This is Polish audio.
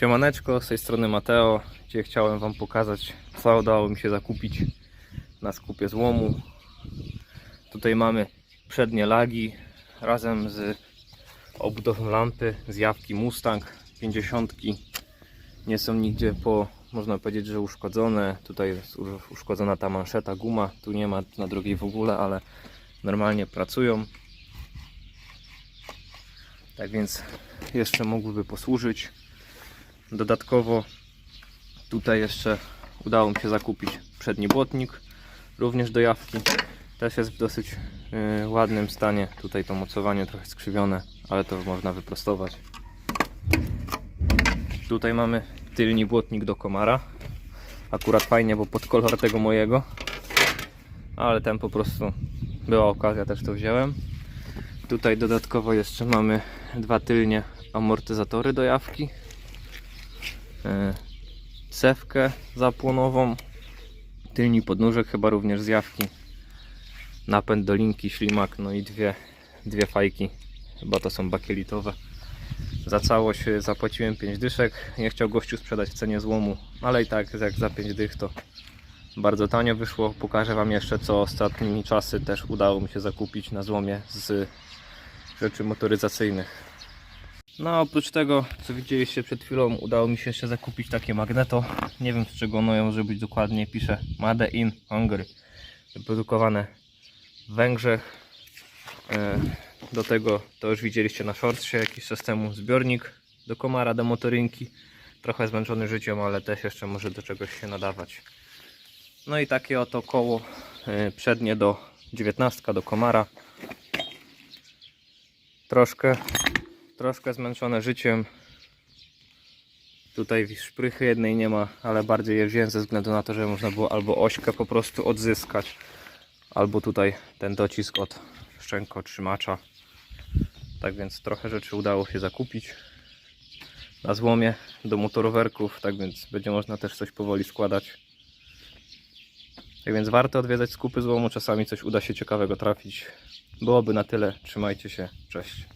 Siemaneczko, z tej strony Mateo, gdzie chciałem Wam pokazać co udało mi się zakupić na skupie złomu. Tutaj mamy przednie lagi razem z obudową lampy z jawki Mustang 50. Nie są nigdzie po, można powiedzieć, że uszkodzone. Tutaj jest uszkodzona ta manszeta, guma, tu nie ma na drugiej w ogóle, ale normalnie pracują. Tak więc jeszcze mogłyby posłużyć. Dodatkowo tutaj jeszcze udało mi się zakupić przedni błotnik, również do jawki. Też jest w dosyć y, ładnym stanie. Tutaj to mocowanie trochę skrzywione, ale to można wyprostować. Tutaj mamy tylni błotnik do komara. Akurat fajnie, bo pod kolor tego mojego. Ale ten po prostu była okazja, też to wziąłem. Tutaj dodatkowo jeszcze mamy dwa tylnie amortyzatory do jawki. E, cewkę zapłonową, tylni podnóżek chyba również z jawki, napęd do linki, ślimak, no i dwie, dwie fajki, chyba to są bakielitowe. Za całość e, zapłaciłem 5 dyszek, nie chciał gościu sprzedać w cenie złomu, ale i tak jak za 5 dych to bardzo tanio wyszło. Pokażę Wam jeszcze co ostatnimi czasy też udało mi się zakupić na złomie z rzeczy motoryzacyjnych. No oprócz tego, co widzieliście przed chwilą, udało mi się jeszcze zakupić takie magneto. Nie wiem z czego ono może być dokładnie, pisze Made in Hungary. Wyprodukowane w Węgrzech. E, Do tego to już widzieliście na shortsie jakiś czas temu zbiornik do komara, do motorynki. Trochę zmęczony życiem, ale też jeszcze może do czegoś się nadawać. No i takie oto koło e, przednie do 19 do komara. Troszkę troszkę zmęczone życiem. Tutaj szprychy jednej nie ma, ale bardziej je wziąłem ze względu na to, że można było albo ośkę po prostu odzyskać, albo tutaj ten docisk od szczękotrzymacza. Tak więc trochę rzeczy udało się zakupić na złomie do motorowerków, tak więc będzie można też coś powoli składać. Tak więc warto odwiedzać skupy złomu, czasami coś uda się ciekawego trafić. Byłoby na tyle, trzymajcie się, cześć.